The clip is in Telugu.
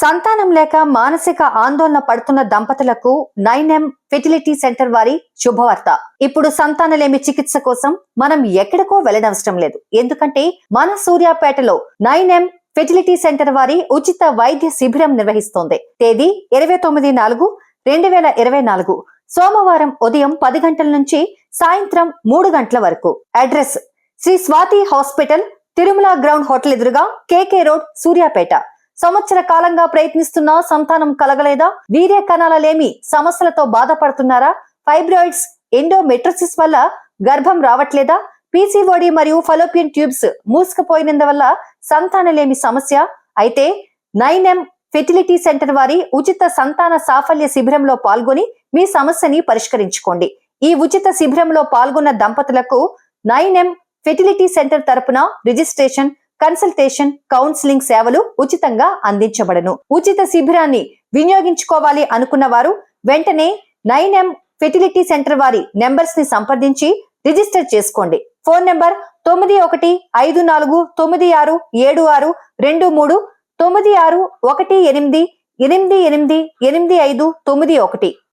సంతానం లేక మానసిక ఆందోళన పడుతున్న దంపతులకు నైన్ ఎం ఫెర్టిలిటీ సెంటర్ వారి శుభవార్త. ఇప్పుడు సంతానలేమి చికిత్స కోసం మనం ఎక్కడికో వెళ్ళనవసరం లేదు. ఎందుకంటే మన సూర్యాపేటలో నైన్ ఎం ఫెర్టిలిటీ సెంటర్ వారి ఉచిత వైద్య శిబిరం నిర్వహిస్తోంది. తేదీ ఇరవై తొమ్మిది నాలుగు రెండు వేల ఇరవై నాలుగు. సోమవారం ఉదయం పది గంటల నుంచి సాయంత్రం మూడు గంటల వరకు. Address Shri Swathi hospital Tirumala ground hotel ఎదురుగా కేకే రోడ్ సూర్యాపేట. సంవత్సర కాలంగా ప్రయత్నిస్తున్నా సంతానం కలగలేదా? వీర్య కణాలలేమి సమస్యలతో బాధపడుతున్నారా? ఫైబ్రాయిడ్స్ ఎండోమెట్రోసిస్ వల్ల గర్భం రావట్లేదా? పీసీఓడి మరియు ఫలోపియన్ ట్యూబ్స్ మూసుకుపోయినందువల్ల సంతానలేమి సమస్య? అయితే నైన్ ఎం ఫెర్టిలిటీ సెంటర్ వారి ఉచిత సంతాన సాఫల్య శిబిరంలో పాల్గొని మీ సమస్యని పరిష్కరించుకోండి. ఈ ఉచిత శిబిరంలో పాల్గొన్న దంపతులకు నైన్ ఎం ఫెర్టిలిటీ సెంటర్ తరపున రిజిస్ట్రేషన్ కన్సల్టేషన్ కౌన్సిలింగ్ సేవలు ఉచితంగా అందించబడను. ఉచిత శిబిరాన్ని వినియోగించుకోవాలి అనుకున్న వారు వెంటనే నైన్ ఎం ఫెర్టిలిటీ సెంటర్ వారి నెంబర్స్ని సంప్రదించి రిజిస్టర్ చేసుకోండి. ఫోన్ నెంబర్ తొమ్మిది ఒకటి ఐదు నాలుగు తొమ్మిది ఆరు ఏడు ఆరు రెండు మూడు తొమ్మిది ఆరు ఒకటి ఎనిమిది ఎనిమిది ఎనిమిది ఎనిమిది ఐదు తొమ్మిది ఒకటి.